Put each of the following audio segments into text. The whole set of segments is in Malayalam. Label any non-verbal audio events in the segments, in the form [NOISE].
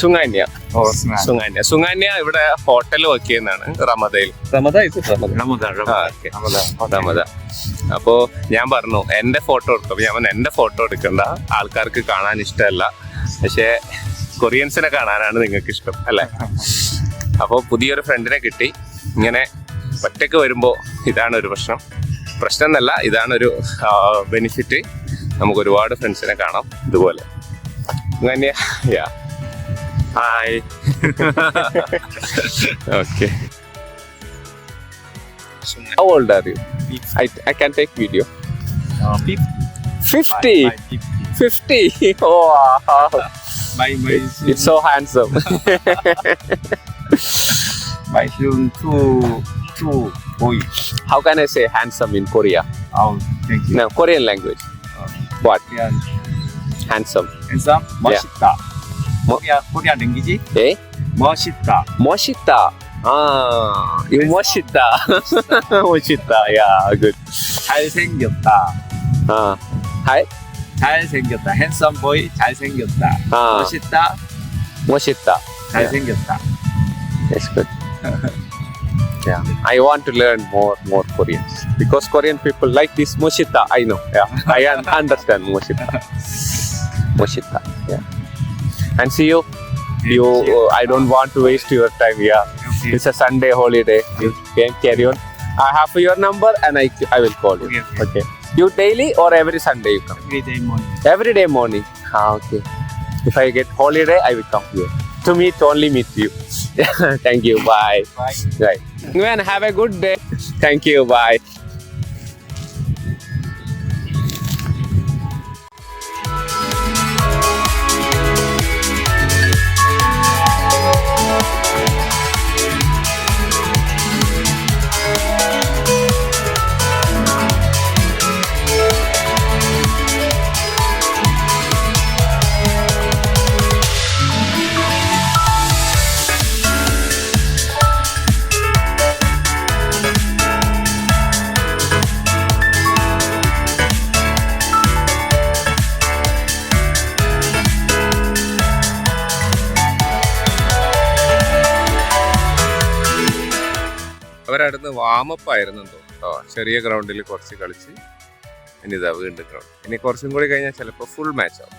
സുങ്ങാന്യ. സുങ്ങാന്യ സുങ്ങാന്യ ഇവിടെ ഹോട്ടൽ വർക്ക് ചെയ്യുന്നതാണ് റമദയിൽ. Ramada Ramada. അപ്പോ ഞാൻ പറഞ്ഞു എന്റെ ഫോട്ടോ എടുക്കും ഞാൻ പറഞ്ഞു, എന്റെ ഫോട്ടോ എടുക്കണ്ട. ആൾക്കാർക്ക് കാണാൻ ഇഷ്ടമല്ല. പക്ഷേ കൊറിയൻസിനെ കാണാനാണ് നിങ്ങൾക്ക് ഇഷ്ടം അല്ലെ? അപ്പോൾ പുതിയൊരു ഫ്രണ്ടിനെ കിട്ടി. ഇങ്ങനെ ഒറ്റയ്ക്ക് വരുമ്പോൾ ഇതാണ് ഒരു പ്രശ്നം. പ്രശ്നം എന്നല്ല ഇതാണൊരു ഒരു ബെനിഫിറ്റ് നമുക്ക് ഒരുപാട് ഫ്രണ്ട്സിനെ കാണാം ഇതുപോലെ. അങ്ങനെ യാ Hi. [LAUGHS] okay. How old are you? I, I can take video. Uh, 50. 50. 50. [LAUGHS] Wow. my, my it's, it's so handsome. [LAUGHS] my son too too boyish. How can I say handsome in Korea? Oh, thank you. No, Korean language. Uh, what? Handsome. Handsome. Yeah. 뭐야 코리아 랭귀지? 예? 멋있다. 멋있다. 아, 이거 멋있다. 멋있다. 야, 그, 잘생겼다. 아, 하이? 잘생겼다. 핸섬 보이 잘생겼다. 아, 멋있다. 멋있다. 잘생겼다. That's good. Yeah, I want to learn more more Koreans because Korean people like this moshita. I know. Yeah, I un- understand moshita. Moshita. Yeah. And see you. You. Uh, I don't want to waste your time. Yeah. It's a Sunday holiday. You can carry on. I have your number and I, I will call you. Okay, okay. You daily or every Sunday you come? Every day morning. Every day morning. Ah, okay. If I get holiday, I will come here. To meet, only meet you. [LAUGHS] Thank you. Bye. Bye. Bye. Man, have a good day. Thank you. Bye. അവരടുത്ത് വാമപ്പ് ആയിരുന്നു തോന്നുന്നു കേട്ടോ ചെറിയ ഗ്രൗണ്ടിൽ കുറച്ച് കളിച്ച് ഇനി ഇതാ വീണ്ടും ഗ്രൗണ്ട് ഇനി കുറച്ചും കൂടി കഴിഞ്ഞാൽ ചിലപ്പോൾ ഫുൾ മാച്ച് ആവും.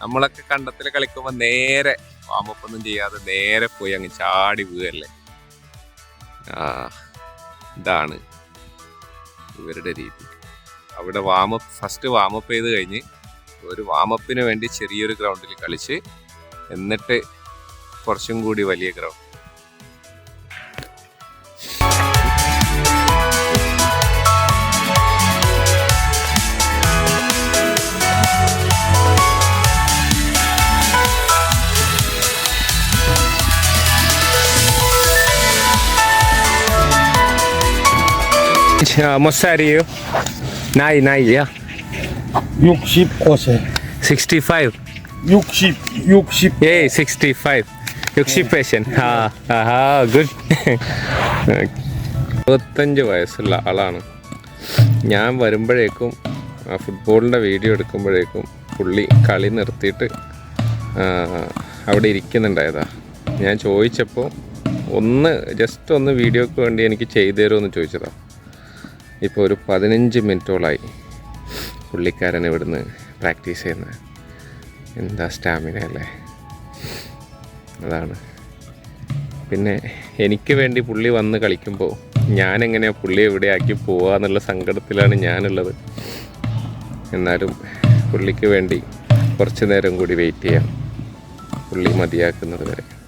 നമ്മളൊക്കെ കണ്ടത്തിൽ കളിക്കുമ്പോൾ നേരെ വാമപ്പ് ഒന്നും ചെയ്യാതെ നേരെ പോയി അങ്ങ് ചാടി വീഴല്ലേ? ആ ഇതാണ് ഇവരുടെ രീതി. അവിടെ വാമപ്പ് ഫസ്റ്റ് വാമപ്പ് ചെയ്ത് കഴിഞ്ഞ് ഒരു വാമപ്പിന് വേണ്ടി ചെറിയൊരു ഗ്രൗണ്ടിൽ കളിച്ച് എന്നിട്ട് കുറച്ചും കൂടി വലിയ ഗ്രൗണ്ട് മൊസാരിയോ നായി നായി യാ. 65세. 65 60, 60. ഏയ് 65 60 പേഷ്യൻ ആ ആഹാ ഗുഡ്. ഇരുപത്തഞ്ച് വയസ്സുള്ള ആളാണ്. ഞാൻ വരുമ്പോഴേക്കും ആ ഫുട്ബോളിന്റെ വീഡിയോ എടുക്കുമ്പോഴേക്കും പുള്ളി കളി നിർത്തിയിട്ട് ആ, അവിടെ ഇരിക്കുന്നുണ്ടായതാ. ഞാൻ ചോദിച്ചപ്പോൾ ഒന്ന് ജസ്റ്റ് ഒന്ന് വീഡിയോക്ക് വേണ്ടി എനിക്ക് ചെയ്തു തരുമോ എന്ന് ചോദിച്ചതാണ് ഇപ്പോൾ ഒരു പതിനഞ്ച് മിനിറ്റോളായി പുള്ളിക്കാരൻ ഇവിടുന്ന് പ്രാക്ടീസ് ചെയ്യുന്ന. എന്താ സ്റ്റാമിന അല്ലേ? അതാണ്. പിന്നെ എനിക്ക് വേണ്ടി പുള്ളി വന്ന് കളിക്കുമ്പോൾ ഞാൻ എങ്ങനെയാണ് പുള്ളി എവിടെയാക്കി പോവുക എന്നുള്ള സങ്കടത്തിലാണ് ഞാനുള്ളത്. എന്നാലും പുള്ളിക്ക് വേണ്ടി കുറച്ച് നേരം കൂടി വെയിറ്റ് ചെയ്യാം. പുള്ളി മതിയാക്കുന്നത് വരെ.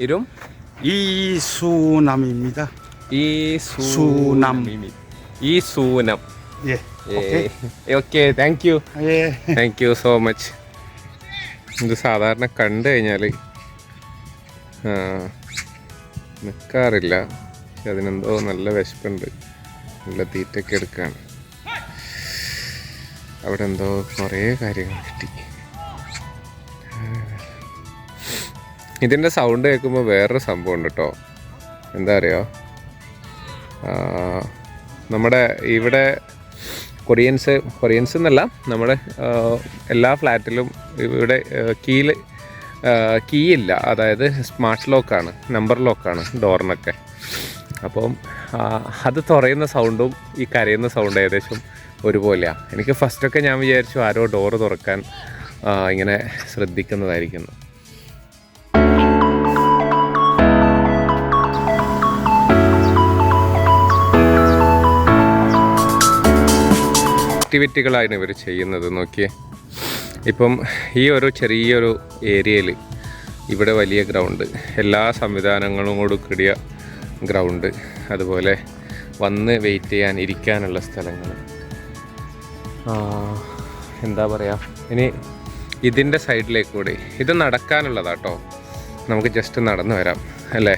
이름? 이수남입니다. 이수 수남. 이수남 Yeah. Okay thank you Yeah. Thank you so much ഇത് സാധാരണ കണ്ടു കഴിഞ്ഞാൽ നിൽക്കാറില്ല പക്ഷെ അതിനെന്തോ നല്ല വിശപ്പുണ്ട് നല്ല തീറ്റൊക്കെ എടുക്കാണ് അവിടെ എന്തോ കുറേ കാര്യങ്ങൾ കിട്ടി ഇതിന്റെ സൗണ്ട് കേൾക്കുമ്പോൾ വേറൊരു സംഭവം ഉണ്ട് കേട്ടോ എന്താ അറിയോ? നമ്മുടെ ഇവിടെ കൊറിയൻസ് കൊറിയൻസ് എന്നല്ല നമ്മുടെ എല്ലാ ഫ്ലാറ്റിലും ഇവിടെ കീൽ കീ ഇല്ല അതായത് സ്മാർട്ട് ലോക്കാണ് നമ്പർ ലോക്കാണ് ഡോറിനൊക്കെ. അപ്പം അത് തുറയുന്ന സൗണ്ടും ഈ കരയുന്ന സൗണ്ടും ഏകദേശം ഒരുപോലെയാണ് എനിക്ക് ഫസ്റ്റൊക്കെ ഞാൻ വിചാരിച്ചു ആരോ ഡോറ് തുറക്കാൻ ഇങ്ങനെ ശ്രദ്ധിക്കുന്നതായിരിക്കുന്നു. ആക്ടിവിറ്റികളാണ് ഇവർ ചെയ്യുന്നത് നോക്കിയേ. ഇപ്പം ഈ ഒരു ചെറിയൊരു ഏരിയയിൽ ഇവിടെ വലിയ ഗ്രൗണ്ട് എല്ലാ സംവിധാനങ്ങളും കൂടി കൂടിയ ഗ്രൗണ്ട് അതുപോലെ വന്ന് വെയിറ്റ് ചെയ്യാൻ ഇരിക്കാനുള്ള സ്ഥലങ്ങൾ എന്താ പറയുക ഇനി ഇതിന്റെ സൈഡിലേക്ക് കൂടി ഇത് നടക്കാനുള്ളതാട്ടോ. നമുക്ക് ജസ്റ്റ് നടന്നു വരാം അല്ലേ?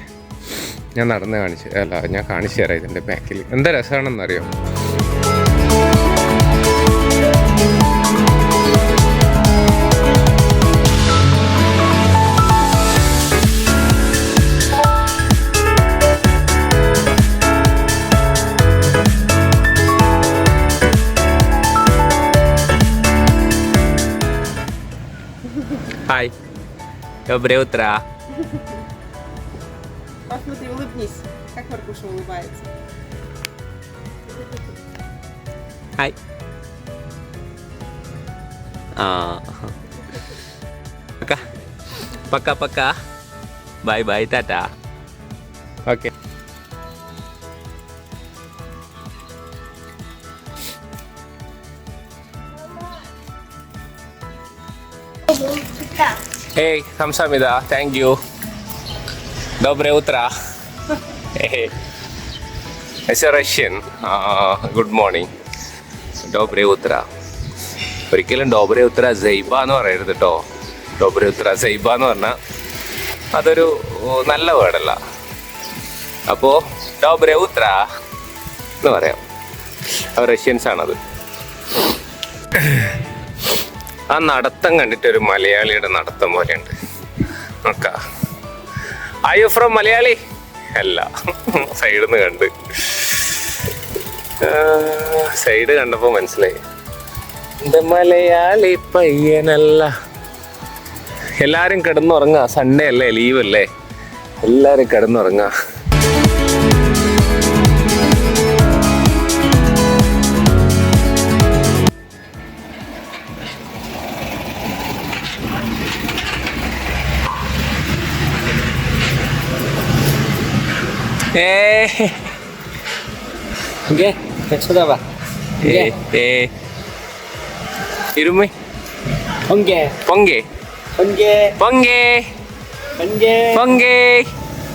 ഞാൻ നടന്ന് കാണിച്ച് അല്ല ഞാൻ കാണിച്ചു തരാം ഇതിന്റെ ബാക്കിൽ എന്താ രസമാണെന്നറിയോ Доброе утро. Посмотри, улыбнись, как Маркуша улыбается. Hi. А. Пока. Пока-пока. Бай-бай, тата. Окей. Hey, 감사합니다. Thank you. Dobre utra. Hey. As a Russian, uh, good morning. Dobre utra. ഒരിക്കലും ഡോബ്രെ ഉത്ര ജൈബ എന്ന് പറയരുത് കേട്ടോ ഡോബ്രെ ഉത്ര ജൈബ എന്ന് പറഞ്ഞാൽ അതൊരു നല്ല വേർഡല്ല അപ്പോൾ ഡോബ്രെ ഉത്ര എന്ന് പറയാം റഷ്യൻസ് ആണത് ആ നടത്തം കണ്ടിട്ട് ഒരു മലയാളിയുടെ നടത്തം പോലെയുണ്ട്. നോക്കാം. I you from Malayali? അല്ല. സൈഡിൽ നിന്ന് കണ്ട്. സൈഡ് കണ്ടപ്പോ മനസ്സിലായി. മലയാളി പയ്യനല്ല. എല്ലാരും കിടന്നുറങ്ങാ. സൺഡേ അല്ലേ? ലീവ് അല്ലേ? 에이. 이게? 그냥 쳐다봐. 이게? 에이. 예, 예. 이름이? 번개. 번개. 번개. 번개. 번개. 번개.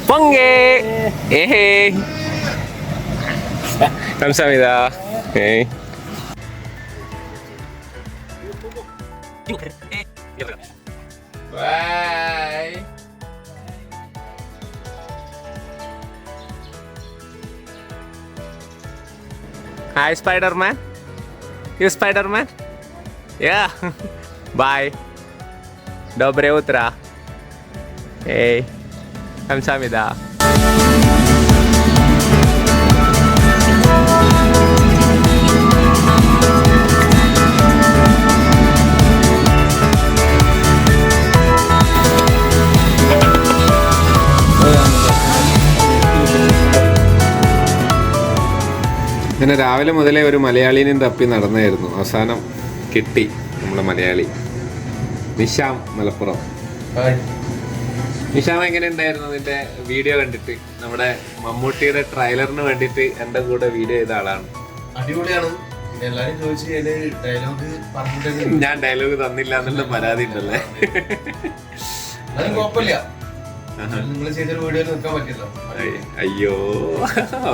번개. 에헤 감사합니다. 에이. 와. Hi, Spider-Man. You Spider-Man? Yeah. Bye. Dobre utra. Hey. 감 അങ്ങനെ രാവിലെ മുതലേ ഒരു മലയാളിനെയും തപ്പി നടന്നായിരുന്നു. അവസാനം കിട്ടി നമ്മുടെ മലയാളി. നിഷാം മലപ്പുറം. നിഷാം എങ്ങനെ ഉണ്ടായിരുന്നു നിന്റെ വീഡിയോ കണ്ടിട്ട്? നമ്മുടെ മമ്മൂട്ടിയുടെ ട്രെയിലറിന് വേണ്ടിയിട്ട് എന്റെ കൂടെ വീഡിയോ ചെയ്ത ആളാണ്. അടിപൊളിയാണ്. എല്ലാരും ചോദിച്ചു ഡയലോഗ് ഞാൻ ഡയലോഗ് തന്നില്ല എന്നുള്ള പരാതി ഉണ്ടല്ലേ? കുഴപ്പമില്ല. നിങ്ങൾ വീഡിയോ പറ്റില്ല അയ്യോ.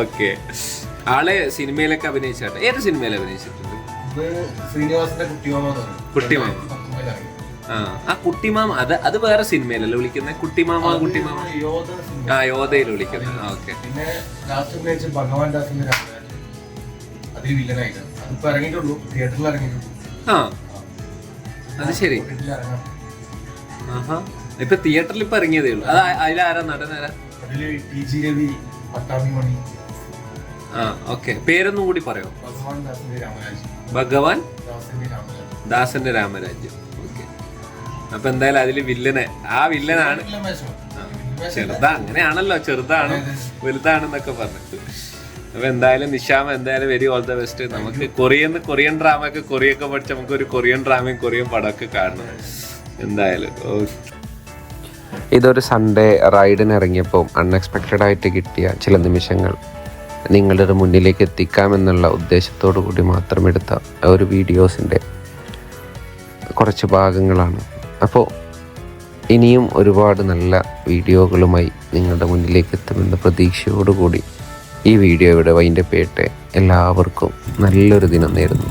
ഓക്കെ. ആളെ സിനിമയിലൊക്കെ അഭിനയിച്ചാട്ടെ? ഏത് സിനിമയിൽ അഭിനയിച്ചിട്ടുണ്ട്? ശ്രീനിവാസന്റെ കുട്ടിമാമ. ആ ആ കുട്ടിമാമ അത് അത് വേറെ സിനിമയിലല്ലേ വിളിക്കുന്നത് കുട്ടിമാമ കുട്ടിമാമ. ആ യോധയിൽ വിളിക്കുന്നത്. ആ ഓക്കെ. പിന്നെ ലാസ്റ്റ് അഭിനയിച്ച ഭഗവാൻ ദാസിന്റെ രാമരാജൻ അതിൽ വില്ലനായിട്ടാണ്. അതിപ്പോ ഇറങ്ങിയിട്ടുള്ളൂ. തിയേറ്ററിൽ ഇറങ്ങിയിട്ടുള്ളൂ. ആ. അത് ശരി. ആഹാ. ഇപ്പൊ തിയേറ്ററിൽ ഇപ്പൊ ഇറങ്ങിയതേ ഉള്ളൂ. അത് അതിലാരാ നടനാരാ അതിൽ ടി ജി രവി ഓക്കെ. പേരൊന്നും കൂടി പറയോ? ഭഗവാൻ ദാസിന്റെ രാമരാജ്യം. ഓക്കെ. അപ്പൊ എന്തായാലും അതിൽ വില്ലനെ ആ വില്ലനാണ്. ചെറുതാ അങ്ങനെയാണല്ലോ ചെറുതാണ് വലുതാണെന്നൊക്കെ പറഞ്ഞിട്ട്. അപ്പൊ എന്തായാലും നിഷാമ എന്തായാലും വെരി ഓൾ ദ ബെസ്റ്റ്. നമുക്ക് കൊറിയൻ കൊറിയൻ ഡ്രാമ ഒക്കെ കൊറിയൊക്കെ പഠിച്ച് നമുക്ക് ഒരു കൊറിയൻ ഡ്രാമയും കൊറിയൻ പടമൊക്കെ കാണണം. എന്തായാലും ഇതൊരു സൺഡേ റൈഡിന് ഇറങ്ങിയപ്പോൾ അൺഎക്സ്പെക്റ്റഡ് ആയിട്ട് കിട്ടിയ ചില നിമിഷങ്ങൾ. നിങ്ങളുടെ മുന്നിലേക്ക് എത്തിക്കാമെന്നുള്ള ഉദ്ദേശത്തോടു കൂടി മാത്രം എടുത്ത ഒരു വീഡിയോസിന്റെ കുറച്ച് ഭാഗങ്ങളാണ്. അപ്പോൾ ഇനിയും ഒരുപാട് നല്ല വീഡിയോകളുമായി നിങ്ങളുടെ മുന്നിലേക്ക് എത്തുമെന്ന പ്രതീക്ഷയോടുകൂടി ഈ വീഡിയോയുടെ വൈന്റെ പേട്ടെ എല്ലാവർക്കും നല്ലൊരു ദിനം നേരുന്നു.